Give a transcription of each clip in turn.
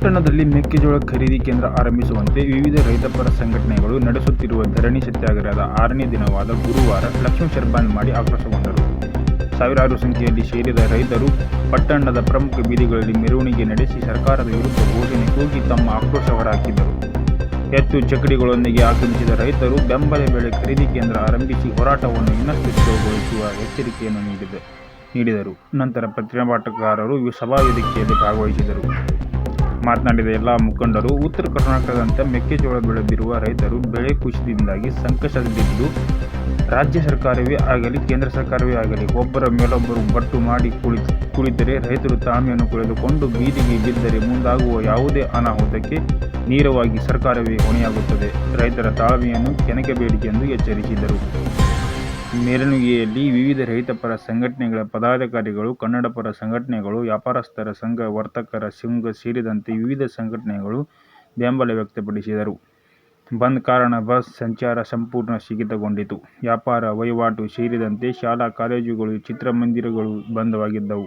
ಪಟ್ಟಣದಲ್ಲಿ ಮೆಕ್ಕೆಜೋಳ ಖರೀದಿ ಕೇಂದ್ರ ಆರಂಭಿಸುವಂತೆ ವಿವಿಧ ರೈತಪರ ಸಂಘಟನೆಗಳು ನಡೆಸುತ್ತಿರುವ ಧರಣಿ ಸತ್ಯಾಗ್ರಹದ ಆರನೇ ದಿನವಾದ ಗುರುವಾರ ಲಕ್ಷ್ಮೀ ಶರ್ಬಾನ್ ಮಾಡಿ ಆಕ್ರೋಶಗೊಂಡರು. ಸಾವಿರಾರು ಸಂಖ್ಯೆಯಲ್ಲಿ ಸೇರಿದ ರೈತರು ಪಟ್ಟಣದ ಪ್ರಮುಖ ಬೀದಿಗಳಲ್ಲಿ ಮೆರವಣಿಗೆ ನಡೆಸಿ ಸರ್ಕಾರದ ವಿರುದ್ಧ ಘೋಷಣೆ ಕೂಗಿ ತಮ್ಮ ಆಕ್ರೋಶ ಹೊರಹಾಕಿದರು ಹೆಚ್ಚು ಚಕಡಿಗಳೊಂದಿಗೆ ಆಗಮಿಸಿದ ರೈತರು ಬೆಂಬಲ ಬೆಲೆ ಖರೀದಿ ಕೇಂದ್ರ ಆರಂಭಿಸಿ ಹೋರಾಟವನ್ನು ಇನ್ನಷ್ಟು ತೀವ್ರಗೊಳಿಸುವ ಎಚ್ಚರಿಕೆಯನ್ನು ನೀಡಿದೆ, ನೀಡಿದರು. ನಂತರ ಪ್ರತಿಭಟನಾಕಾರರು ಸಭಾ ವೇದಿಕೆಯಲ್ಲಿ ಭಾಗವಹಿಸಿದರು. ಮಾತನಾಡಿದ ಎಲ್ಲ ಮುಖಂಡರು, ಉತ್ತರ ಕರ್ನಾಟಕದಂತೆ ಮೆಕ್ಕೆಜೋಳ ಬೆಳೆದಿರುವ ರೈತರು ಬೆಳೆ ಕುಸಿತದಿಂದಾಗಿ ಸಂಕಷ್ಟದಲ್ಲಿದ್ದು, ರಾಜ್ಯ ಸರ್ಕಾರವೇ ಆಗಲಿ, ಕೇಂದ್ರ ಸರ್ಕಾರವೇ ಆಗಲಿ, ಒಬ್ಬರ ಮೇಲೊಬ್ಬರು ಬಟ್ಟು ಮಾಡಿ ಕುಳಿ, ಕುಳಿತರೆ ರೈತರು ತಾಳ್ಮೆಯನ್ನು ಕಳೆದುಕೊಂಡು ಬೀದಿಗೆ ಬಿದ್ದರೆ ಮುಂದಾಗುವ ಯಾವುದೇ ಅನಾಹುತಕ್ಕೆ ನೇರವಾಗಿ ಸರ್ಕಾರವೇ ಹೊಣೆಯಾಗುತ್ತದೆ. ರೈತರ ತಾಳ್ಮೆಯನ್ನು ಕೆಣಕಬೇಡಿ ಎಂದು ಎಚ್ಚರಿಸಿದರು. ಮೆರವಣಿಗೆಯಲ್ಲಿ ವಿವಿಧ ರೈತಪರ ಸಂಘಟನೆಗಳ ಪದಾಧಿಕಾರಿಗಳು ಕನ್ನಡಪರ ಸಂಘಟನೆಗಳು ವ್ಯಾಪಾರಸ್ಥರ ಸಂಘ ವರ್ತಕರ ಸಂಘ ಸೇರಿದಂತೆ ವಿವಿಧ ಸಂಘಟನೆಗಳು ಬೆಂಬಲ ವ್ಯಕ್ತಪಡಿಸಿದರು. ಬಂದ್ ಕಾರಣ ಬಸ್ ಸಂಚಾರ ಸಂಪೂರ್ಣ ಸ್ಥಗಿತಗೊಂಡಿತು. ವ್ಯಾಪಾರ ವಹಿವಾಟು ಸೇರಿದಂತೆ ಶಾಲಾ ಕಾಲೇಜುಗಳು ಚಿತ್ರಮಂದಿರಗಳು ಬಂದ್ವಾಗಿದ್ದವು.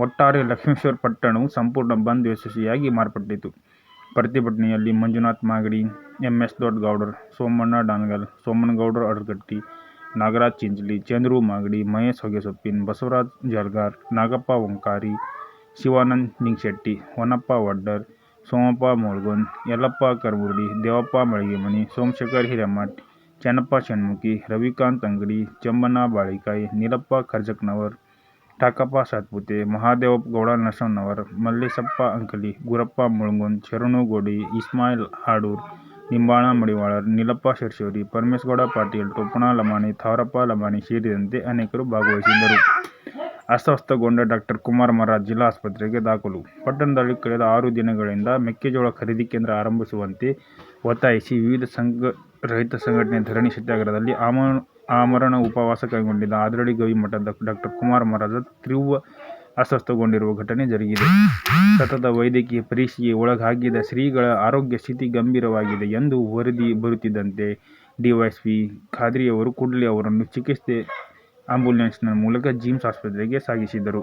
ಒಟ್ಟಾರೆ ಲಕ್ಷ್ಮೇಶ್ವರ ಪಟ್ಟಣವು ಸಂಪೂರ್ಣ ಬಂದ್ ಯಶಸ್ವಿಯಾಗಿ ಮಾರ್ಪಟ್ಟಿತು. ಪ್ರತಿಭಟನೆಯಲ್ಲಿ ಮಂಜುನಾಥ್ ಮಾಗಡಿ ಎಂ ಎಸ್ ದೊಡ್ಡಗೌಡರ್ ಸೋಮಣ್ಣ ಡಾನ್ಗಲ್, ಸೋಮನಗೌಡರ್ ಅಡಗಟ್ಟಿ ನಾಗರಾಜ್ ಚಿಂಚಲಿ ಚಂದ್ರು ಮಾಗಡಿ ಮಹೇಶ್ ಹೊಗೆಸೊಪ್ಪಿನ ಬಸವರಾಜ್ ಜಲ್ಗಾರ್ ನಾಗಪ್ಪ ಓಂಕಾರಿ ಶಿವಾನಂದ್ ನಿಂಗಶೆಟ್ಟಿ ಹೊನ್ನಪ್ಪ ವಡ್ಡರ್ ಸೋಮಪ್ಪ ಮುಳ್ಗುಂದ್ ಯಲ್ಲಪ್ಪ ಕರಬುರ್ಡಿ ದೇವಪ್ಪ ಮಳಿಗೆಮನಿ ಸೋಮಶೇಖರ್ ಹಿರೇಮಠ್ ಚೆನ್ನಪ್ಪ ಷಣ್ಮುಖಿ ರವಿಕಾಂತ್ ಅಂಗಡಿ ಚೆಮ್ಮಣ್ಣ ಬಾಳಿಕಾಯಿ ನೀಲಪ್ಪ ಕರ್ಜಕ್ನವರ್ ಠಾಕಪ್ಪ ಸಾತ್ಪುತೆ ಮಹಾದೇವಪ್ಪ ಗೌಡ ನರಸಣ್ಣವರ್ ಮಲ್ಲೇಶಪ್ಪ ಅಂಕಲಿ ಗುರಪ್ಪ ಮುಳ್ಗುಂದ್ ಶರಣು ಗೋಡಿ ಇಸ್ಮಾಯಿಲ್ ಹಾಡೂರ್ ನಿಂಬಾಳ ಮಡಿವಾಳರ್ ನೀಲಪ್ಪ ಶಿರ್ಶೂರಿ ಪರಮೇಶ್ಗೌಡ, ಪಾಟೀಲ್ ಟೋಪಣ ಲಮಾಣಿ ಥಾವರಪ್ಪ ಲಮಾಣಿ ಸೇರಿದಂತೆ ಅನೇಕರು ಭಾಗವಹಿಸಿದ್ದರು. ಅಸ್ವಸ್ಥಗೊಂಡ ಡಾಕ್ಟರ್ ಕುಮಾರ್ ಮಹಾರಾಜ್ ಜಿಲ್ಲಾ ಆಸ್ಪತ್ರೆಗೆ ದಾಖಲು. ಪಟ್ಟಣದಲ್ಲಿ ಕಳೆದ ಆರು ದಿನಗಳಿಂದ ಮೆಕ್ಕೆಜೋಳ ಖರೀದಿ ಕೇಂದ್ರ ಆರಂಭಿಸುವಂತೆ ಒತ್ತಾಯಿಸಿ ವಿವಿಧ ಸಂಘ, ರೈತ ಸಂಘಟನೆ ಧರಣಿ ಸತ್ಯಾಗ್ರಹದಲ್ಲಿ ಆಮ ಆಮರಣ ಉಪವಾಸ ಕೈಗೊಂಡಿದ್ದ ಗವಿ ಗವಿಮಠದ ಡಾಕ್ಟರ್ ಕುಮಾರ್ ಮಹಾರಾಜ ತೀವ್ರ ಅಸ್ವಸ್ಥಗೊಂಡಿರುವ ಘಟನೆ ಜರುಗಿದೆ. ಸತತ ವೈದ್ಯಕೀಯ ಪರೀಕ್ಷೆಗೆ ಒಳಗಾಗಿದ್ದ ಶ್ರೀಗಳ ಆರೋಗ್ಯ ಸ್ಥಿತಿ ಗಂಭೀರವಾಗಿದೆ ಎಂದು ವರದಿ ಬರುತ್ತಿದ್ದಂತೆ ಡಿವೈಎಸ್ಪಿ ಖಾದ್ರಿಯವರು ಕೂಡಲೇ ಅವರನ್ನು ಚಿಕಿತ್ಸೆ ಆಂಬ್ಯುಲೆನ್ಸ್ನ ಮೂಲಕ ಜಿಮ್ಸ್ ಆಸ್ಪತ್ರೆಗೆ ಸಾಗಿಸಿದರು